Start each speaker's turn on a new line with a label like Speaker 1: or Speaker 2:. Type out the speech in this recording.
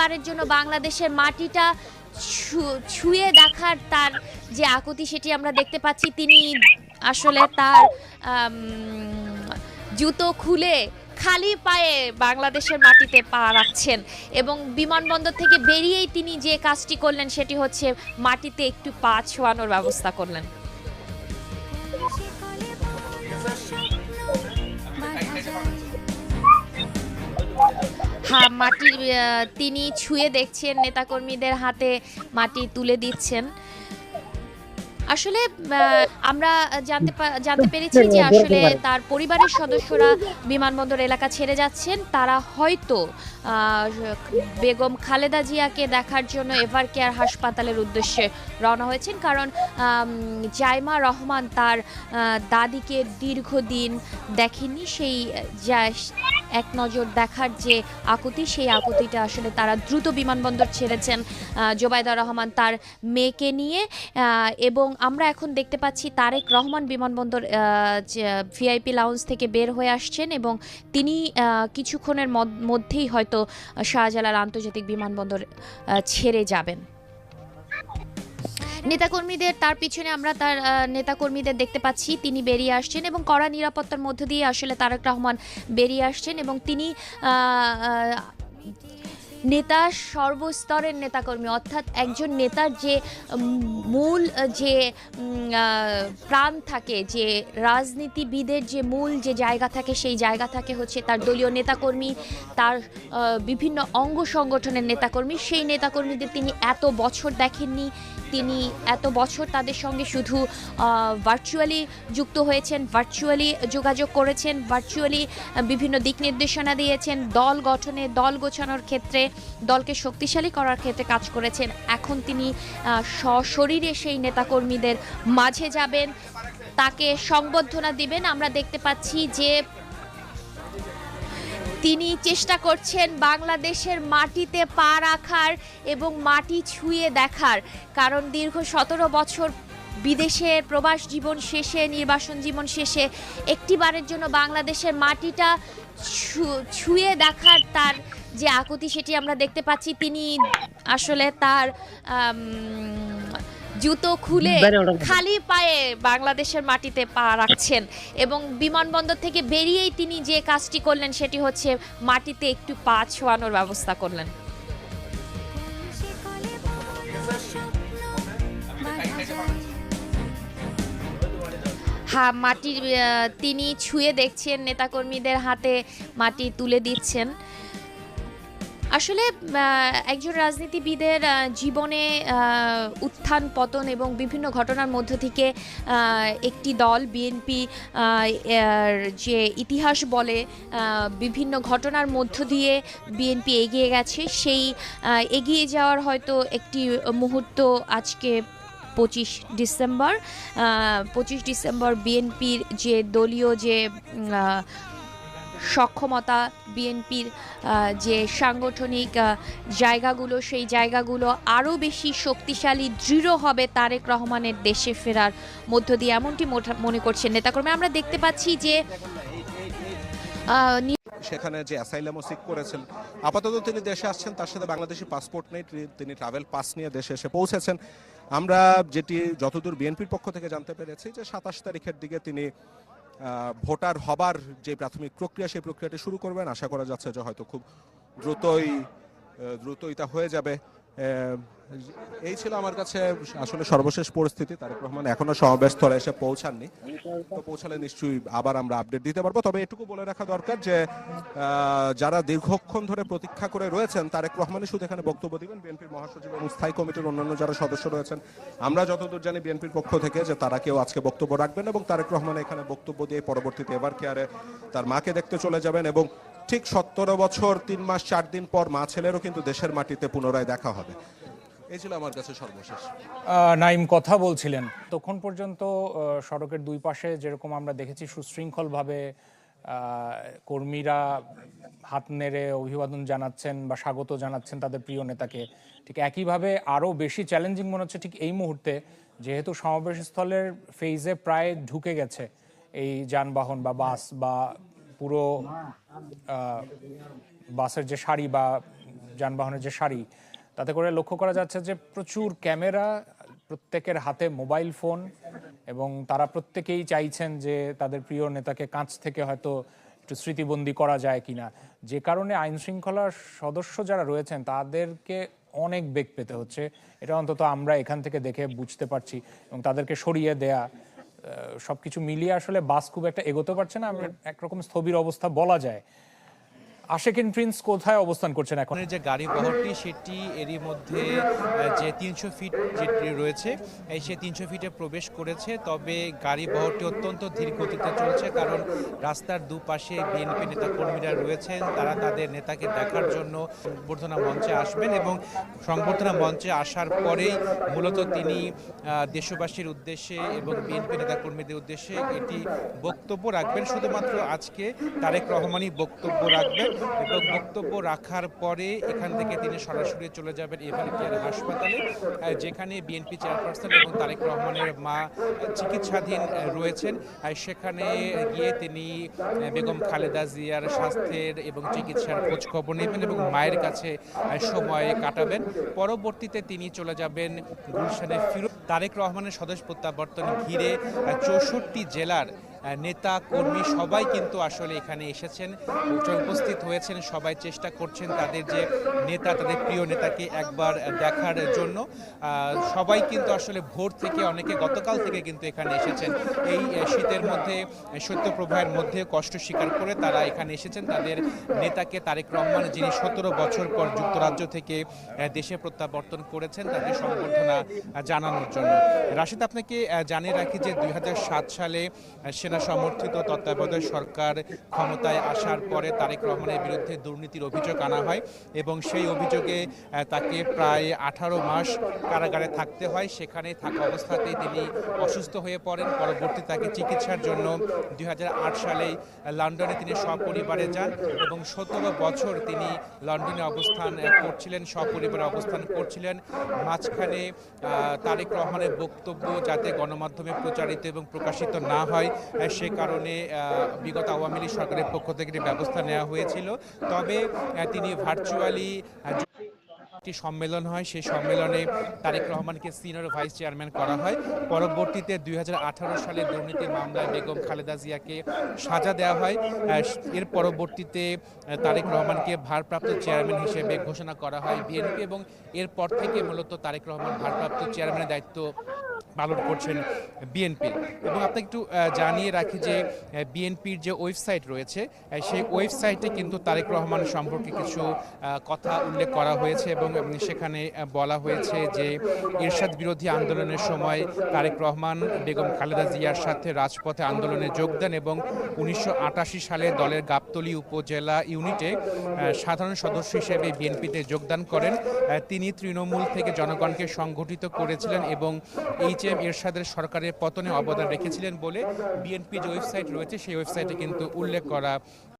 Speaker 1: বারের জন্য বাংলাদেশের মাটিটা ছুঁয়ে দেখার তার যে আকুতি সেটি আমরা দেখতে পাচ্ছি, তিনি আসলে তার জুতো খুলে খালি পায়ে বাংলাদেশের মাটিতে পা রাখছেন এবং বিমানবন্দর থেকে বেরিয়েই তিনি যে কাজটি করলেন সেটি হচ্ছে মাটিতে একটু পা ছোঁয়ানোর ব্যবস্থা করলেন। হ্যাঁ মাটির আহ, তিনি ছুঁয়ে দেখছেন নেতাকর্মীদের হাতে মাটি তুলে দিচ্ছেন। আসলে আমরা জানতে জানতে পেরেছি যে আসলে তার পরিবারের সদস্যরা বিমানবন্দর এলাকা ছেড়ে যাচ্ছেন। তারা হয়তো বেগম খালেদা জিয়াকে দেখার জন্য এভার কেয়ার হাসপাতালের উদ্দেশ্যে রওনা হয়েছেন। কারণ জাইমা রহমান তার দাদিকে দীর্ঘদিন দেখেনি সেই এক নজর দেখার যে আকুতি সেই আকুতিটা আসলে তারা দ্রুত বিমানবন্দর ছেড়েছেন। আহ, জোবাইদা রহমান তার মেয়েকে নিয়ে এবং আমরা এখন দেখতে পাচ্ছি তারেক রহমান বিমানবন্দর ভিআইপি লাউঞ্জ থেকে বের হয়ে আসছেন এবং তিনি কিছুক্ষণের মধ্যেই হয়তো শাহজালাল আন্তর্জাতিক বিমানবন্দর ছেড়ে যাবেন। নেতাকর্মীদের, তার পিছনে আমরা তার নেতাকর্মীদের দেখতে পাচ্ছি, তিনি বেরিয়ে আসছেন এবং কড়া নিরাপত্তার মধ্য দিয়ে আসলে তারেক রহমান বেরিয়ে আসছেন এবং তিনি নেতা, সর্বস্তরের নেতাকর্মী, অর্থাৎ একজন নেতার যে মূল, যে প্রাণ থাকে, যে রাজনীতিবিদের যে মূল যে জায়গা থাকে, সেই জায়গা থাকে হচ্ছে তার দলীয় নেতাকর্মী, তার বিভিন্ন অঙ্গ সংগঠনের নেতাকর্মী। সেই নেতাকর্মীদের তিনি এত বছর দেখেননি। তিনি এত বছর তাদের সঙ্গে শুধু ভার্চুয়ালি যুক্ত হয়েছেন ভার্চুয়ালি যোগাযোগ করেছেন ভার্চুয়ালি বিভিন্ন দিক নির্দেশনা দিয়েছেন, দল গঠনে, দল গোছানোর ক্ষেত্রে, দলকে শক্তিশালী করার ক্ষেত্রে কাজ করেছেন। এখন তিনি সশরীরে সেই নেতাকর্মীদের মাঝে যাবেন। তাকে সংবর্ধনা দিবেন। আমরা দেখতে পাচ্ছি যে তিনি চেষ্টা করছেন বাংলাদেশের মাটিতে পা রাখার এবং মাটি ছুঁয়ে দেখার। কারণ দীর্ঘ সতেরো বছর বিদেশে প্রবাস জীবন শেষে, নির্বাসন জীবন শেষে একটিবারের জন্য বাংলাদেশের মাটিটা ছুঁয়ে দেখার তার যে আকুতি সেটি আমরা দেখতে পাচ্ছি। তিনি আসলে তার জুতো খুলে খালি পায়ে বাংলাদেশের মাটিতে পা রাখছেন এবং বিমানবন্দর থেকে বেরিয়েই তিনি যে কাজটি করলেন সেটি হচ্ছে মাটিতে একটু পা ছোঁয়ানোর ব্যবস্থা করলেন। হ্যাঁ মাটির তিনি ছুঁয়ে দেখছেন নেতাকর্মীদের হাতে মাটি তুলে দিচ্ছেন। আসলে একজন রাজনীতিবিদের জীবনে উত্থান, পতন এবং বিভিন্ন ঘটনার মধ্য থেকে একটি দল, বিএনপি যে ইতিহাস বলে বিভিন্ন ঘটনার মধ্য দিয়ে বিএনপি এগিয়ে গেছে, সেই এগিয়ে যাওয়ার হয়তো একটি মুহূর্ত আজকে পঁচিশ ডিসেম্বর পঁচিশ ডিসেম্বর বিএনপির যে দলীয় যে সক্ষমতা বিএনপির যে সাংগঠনিক জায়গাগুলো, সেই জায়গাগুলো আরও বেশি শক্তিশালী, দৃঢ় হবে তারেক রহমানের দেশে ফেরার মধ্য দিয়ে এমনটি মনে করছেন নেতাকর্মী। আমরা দেখতে পাচ্ছি যে
Speaker 2: সেখানে যে অ্যাসাইলামও সিক করেছেন, আপাতত তিনি দেশে আসছেন, তার সাথে বাংলাদেশি পাসপোর্ট নেই, তিনি- ট্রাভেল পাস নিয়ে দেশে এসে পৌঁছেছেন। আমরা যেটি যতদূর বিএনপির পক্ষ থেকে জানতে পেরেছি যে সাতাশ তারিখের দিকে তিনি ভোটার হবার যে প্রাথমিক প্রক্রিয়া, সেই প্রক্রিয়াটি শুরু করবেন। আশা করা যাচ্ছে যে হয়তো খুব দ্রুতই দ্রুতই তা হয়ে যাবে। এই ছিল আমার কাছে আসলে সর্বশেষ পরিস্থিতি। তারেক রহমান এখনও সমাবেশস্থলে এসে পৌঁছাননি। তো পৌঁছালে নিশ্চয়ই আবার আমরা আপডেট দিতে পারব। তবে এটুকু বলে রাখা দরকার যে যারা দীর্ঘক্ষণ ধরে প্রতীক্ষা করে রয়েছেন, তারেক রহমানই শুধু এখানে বক্তব্য দিবেন। বিএনপির মহাসচিব এবং স্থায়ী কমিটির অন্যান্য যারা সদস্য রয়েছেন, আমরা যতদূর জানি বিএনপির পক্ষ থেকে যে তারা কেউ আজকে বক্তব্য রাখবেন এবং তারেক রহমান এখানে বক্তব্য দিয়ে পরবর্তীতে এবার কেয়ারে তার মাকে দেখতে চলে যাবেন এবং ঠিক সতেরো বছর, তিন মাস, চার দিন পর মা ছেলেরও কিন্তু দেশের মাটিতে পুনরায় দেখা হবে। এই ছিল আমার কাছে সর্বশেষ।
Speaker 3: নাইম কথা বলছিলেন। তখন পর্যন্ত সড়কের দুই পাশে যেরকম আমরা দেখেছি সুশৃঙ্খলভাবে কর্মীরা হাত নেড়ে অভিবাদন জানাচ্ছেন বা স্বাগত জানাচ্ছেন তাদের প্রিয় নেতাকে। ঠিক একইভাবে আরও বেশি চ্যালেঞ্জিং মনে হচ্ছে ঠিক এই মুহূর্তে, যেহেতু সমাবেশস্থলের ফেজে প্রায় ঢুকে গেছে এই যানবাহন বা বাস বা পুরো বাসের যে সারি বা যানবাহনের যে সারি তাতে করে লক্ষ্য করা যাচ্ছে যে প্রচুর ক্যামেরা, প্রত্যেকের হাতে মোবাইল ফোন এবং তারা প্রত্যেকেই চাইছেন যে তাদের প্রিয় নেতাকে কাছ থেকে হয়তো একটু স্মৃতিবন্দী করা যায় কিনা। যে কারণে আইন শৃঙ্খলার সদস্য যারা রয়েছেন, তাদেরকে অনেক বেগ পেতে হচ্ছে। এটা অন্তত আমরা এখান থেকে দেখে বুঝতে পারছি এবং তাদেরকে সরিয়ে দেয়া সবকিছু মিলিয়ে আসলে বাস খুব একটা এগোতে পারছে না। একরকম স্থবির অবস্থা বলা যায়। আশেকিন প্রিন্স কোথায় অবস্থান করছেন এখন?
Speaker 4: যে গাড়ি বহরটি সেটি এরই মধ্যে যে তিনশো ফিট যেটি রয়েছে, এই সে তিনশো ফিটে প্রবেশ করেছে। তবে গাড়ি বহরটি অত্যন্ত ধীর গতিতে চলছে, কারণ রাস্তার দুপাশে বিএনপি নেতা কর্মীরা রয়েছেন। তারা তাদের নেতাকে দেখার জন্য সংবর্ধনা মঞ্চে আসবেন এবং সংবর্ধনা মঞ্চে আসার পরেই মূলত তিনি দেশবাসীর উদ্দেশ্যে এবং বিএনপি নেতা কর্মীদের উদ্দেশ্যে এটি বক্তব্য রাখবেন। শুধুমাত্র আজকে তারেক রহমানই বক্তব্য রাখবেন। এবং বক্তব্য রাখার পরে এখান থেকে তিনি সরাসরি চলে যাবেন এভারি কেয়ার হাসপাতালে যেখানে বিএনপি চেয়ারপারসন এবং তারেক রহমানের মা চিকিৎসাধীন রয়েছেন। সেখানে গিয়ে তিনি বেগম খালেদা জিয়ার স্বাস্থ্যের এবং চিকিৎসার খোঁজ খবর নেবেন এবং মায়ের কাছে সময় কাটাবেন। পরবর্তীতে তিনি চলে যাবেন গুলশানে ফিরোজ তারেক রহমানের স্বদেশ প্রত্যাবর্তন ঘিরে চৌষট্টি জেলার নেতা কর্মী সবাই কিন্তু আসলে এখানে এসেছেন উপস্থিত হয়েছেন সবাই চেষ্টা করছেন তাদের যে নেতা তাদের প্রিয় নেতাকে একবার দেখার জন্য। সবাই কিন্তু আসলে ভোর থেকে অনেকে গতকাল থেকে কিন্তু এখানে এসেছেন। এই শীতের মধ্যে আহ, শৈত্যপ্রবাহের মধ্যে কষ্ট স্বীকার করে তারা এখানে এসেছেন। তাদের নেতাকে তারেক রহমান যিনি সতেরো বছর পর যুক্তরাজ্য থেকে দেশে প্রত্যাবর্তন করেছেন তাকে সংবর্ধনা জানানোর জন্য। রাশিদ আপনাকে জানিয়ে রাখি যে দুই হাজার সাত সালে আহ, সেনা সমর্থিত তত্ত্বাবধায়ক সরকার ক্ষমতায় আসার পরে তারেক রহমানের বিরুদ্ধে দুর্নীতির অভিযোগ আনা হয় এবং সেই অভিযোগে তাকে প্রায় আঠারো মাস কারাগারে থাকতে হয়। সেখানে থাকা অবস্থাতেই তিনি অসুস্থ হয়ে পড়েন। পরবর্তী তাকে চিকিৎসার জন্য দু হাজার আট সালেই লন্ডনে তিনি সপরিবারে যান এবং সতেরো বছর তিনি লন্ডনে অবস্থান করছিলেন সপরিবারে অবস্থান করছিলেন। মাঝখানে তারেক রহমানের বক্তব্য যাতে গণমাধ্যমে প্রচারিত এবং প্রকাশিত না হয় সে কারণে বিগত আওয়ামী লীগ সরকারের পক্ষ থেকে ব্যবস্থা নেওয়া হয়েছিল। তবে তিনি ভার্চুয়ালি একটি সম্মেলন হয়। সেই সম্মেলনে তারেক রহমানকে সিনিয়র ভাইস চেয়ারম্যান করা হয়। পরবর্তীতে দুই হাজার আঠারো সালে দুর্নীতি মামলায় বেগম খালেদা জিয়াকে সাজা দেওয়া হয়। এর পরবর্তীতে তারেক রহমানকে ভারপ্রাপ্ত চেয়ারম্যান হিসেবে ঘোষণা করা হয় বিএনপি এবং এরপর থেকে মূলত তারেক রহমান ভারপ্রাপ্ত চেয়ারম্যানের দায়িত্ব পালন করছেন বিএনপির এবং আপনাকে একটু জানিয়ে রাখি যে বিএনপির যে ওয়েবসাইট রয়েছে সেই ওয়েবসাইটে কিন্তু তারেক রহমান সম্পর্কে কিছু কথা উল্লেখ করা হয়েছে এবং সেখানে বলা হয়েছে যে এরশাদ বিরোধী আন্দোলনের সময় তারেক রহমান, বেগম খালেদা জিয়ার সাথে রাজপথে আন্দোলনে যোগ দেন এবং উনিশশো আটাশি সালে দলের গাবতলী উপজেলা ইউনিটে সাধারণ সদস্য হিসেবে বিএনপিতে যোগদান করেন। তিনি তৃণমূল থেকে জনগণকে সংগঠিত করেছিলেন এবং এইচ এম এরশাদের সরকারের পতনে অবদান রেখেছিলেন বলে বিএনপি যে ওয়েবসাইট রয়েছে, সেই ওয়েবসাইটে কিন্তু উল্লেখ করা